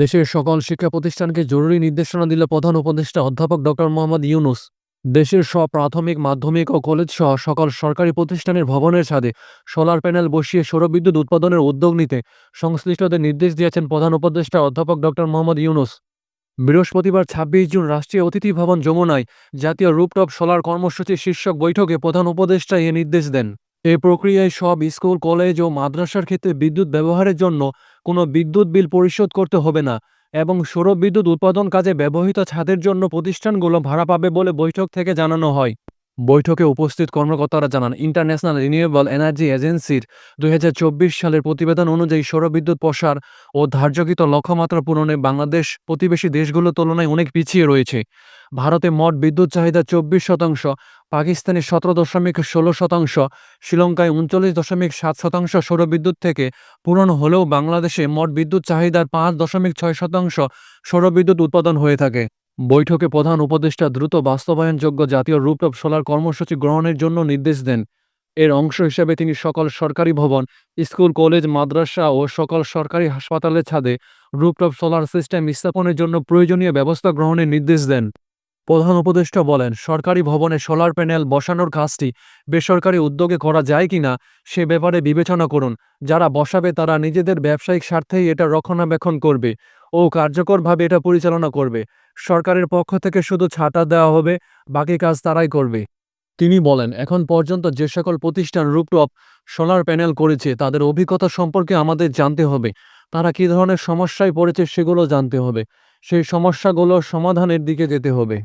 দেশের সকল শিক্ষা প্রতিষ্ঠানকে জরুরি নির্দেশনা দিল প্রধান উপদেষ্টা অধ্যাপক ডক্টর মোহাম্মদ ইউনুস। দেশের সব প্রাথমিক, মাধ্যমিক ও কলেজ সহ সকল সরকারি প্রতিষ্ঠানের ভবনের ছাদে সোলার প্যানেল বসিয়ে সৌরবিদ্যুৎ উৎপাদনের উদ্যোগ নিতে সংশ্লিষ্টদের নির্দেশ দিয়েছেন প্রধান উপদেষ্টা অধ্যাপক ডক্টর মোহাম্মদ ইউনুস। বৃহস্পতিবার ছাব্বিশ জুন রাষ্ট্রীয় অতিথি ভবন যমুনায় জাতীয় রূপটপ সোলার কর্মসূচি শীর্ষক বৈঠকে প্রধান উপদেষ্টা এ নির্দেশ দেন। এ প্রক্রিয়ায় সব স্কুল, কলেজ ও মাদ্রাসার ক্ষেত্রে বিদ্যুৎ ব্যবহারের জন্য কোনো বিদ্যুৎ বিল পরিশোধ করতে হবে না এবং সৌরবিদ্যুৎ উৎপাদন কাজে ব্যবহৃত ছাদের জন্য প্রতিষ্ঠানগুলো ভাড়া পাবে বলে বৈঠক থেকে জানানো হয়। বৈঠকে উপস্থিত কর্মকর্তারা জানান, ইন্টারন্যাশনাল রিনিউয়েবল এনার্জি এজেন্সির দুই হাজার চব্বিশ সালের প্রতিবেদন অনুযায়ী সৌরবিদ্যুৎ, প্রসার ও ধার্যকৃত লক্ষ্যমাত্রা পূরণে বাংলাদেশ প্রতিবেশী দেশগুলোর তুলনায় অনেক পিছিয়ে রয়েছে। ভারতে মোট বিদ্যুৎ চাহিদা চব্বিশ শতাংশ, পাকিস্তানে সতেরো দশমিক ষোলো শতাংশ, শ্রীলঙ্কায় উনচল্লিশ দশমিক সাত শতাংশ সৌরবিদ্যুৎ থেকে পূরণ হলেও বাংলাদেশে মোট বিদ্যুৎ চাহিদার পাঁচ দশমিক ছয় শতাংশ সৌরবিদ্যুৎ উৎপাদন হয়ে থাকে। বৈঠকে প্রধান উপদেষ্টা দ্রুত বাস্তবায়নযোগ্য জাতীয় রূপটপ সোলার কর্মসূচি গ্রহণের জন্য নির্দেশ দেন। এর অংশ হিসেবে তিনি সকল সরকারি ভবন, স্কুল, কলেজ, মাদ্রাসা ও সকল সরকারি হাসপাতালের ছাদে রূপটপ সোলার সিস্টেম স্থাপনের জন্য প্রয়োজনীয় ব্যবস্থা গ্রহণের নির্দেশ দেন। প্রধান উপদেষ্টা বলেন, সরকারি ভবনে সোলার প্যানেল বসানোর কাজটি বেসরকারি উদ্যোগে করা যায় কিনা সে ব্যাপারে বিবেচনা করুন। যারা বসাবে তারা নিজেদের ব্যবসায়িক স্বার্থেই এটা রক্ষণাবেক্ষণ করবে। ও কার্যকরভাবে এটা পরিচালনা করবে। সরকারের পক্ষ থেকে শুধু ছাটা দেওয়া হবে, বাকি কাজ তারাই করবে। তিনি বলেন, এখন পর্যন্ত যে সকল প্রতিষ্ঠান রুপটপ সোলার প্যানেল করেছে, তাদের অভিজ্ঞতা সম্পর্কে আমাদের জানতে হবে। তারা কী ধরনের সমস্যায় পড়েছে সেগুলো জানতে হবে। সেই সমস্যাগুলোর সমাধানের দিকে যেতে হবে।